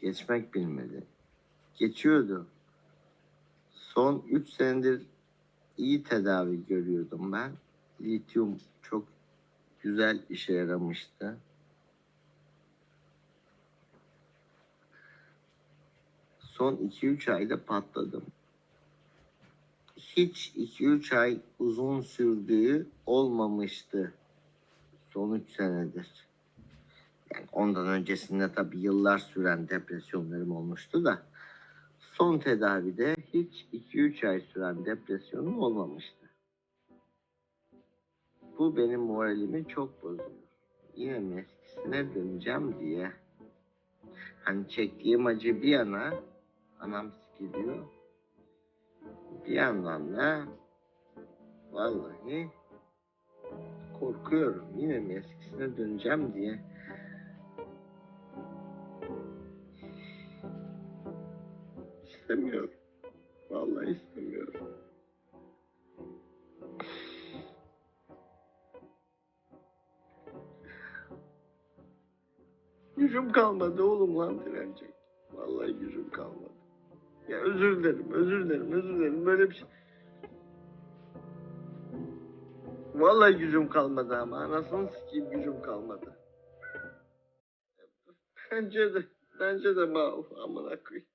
Geçmek bilmedi. Geçiyordu. Son 3 senedir iyi tedavi görüyordum ben. Lityum çok güzel işe yaramıştı. Son 2-3 ayda patladım. Hiç 2-3 ay uzun sürdüğü olmamıştı. Son 3 senedir. Ondan öncesinde tabii yıllar süren depresyonlarım olmuştu da son tedavide hiç 2-3 ay süren depresyonum olmamıştı. Bu benim moralimi çok bozuyor. Yine mi eskisine döneceğim diye. Hani çektiğim acı bir yana anam sikiliyor. Bir yandan da vallahi korkuyorum. Yine mi eskisine döneceğim diye. İstemiyorum. Vallahi istemiyorum. Gücüm kalmadı oğlum lan direnecek. Vallahi gücüm kalmadı. Ya özür dilerim, özür dilerim, özür dilerim. Böyle bir şey... Vallahi gücüm kalmadı ama anasını sikeyim gücüm kalmadı. Bence de, bence de mal amına koyayım.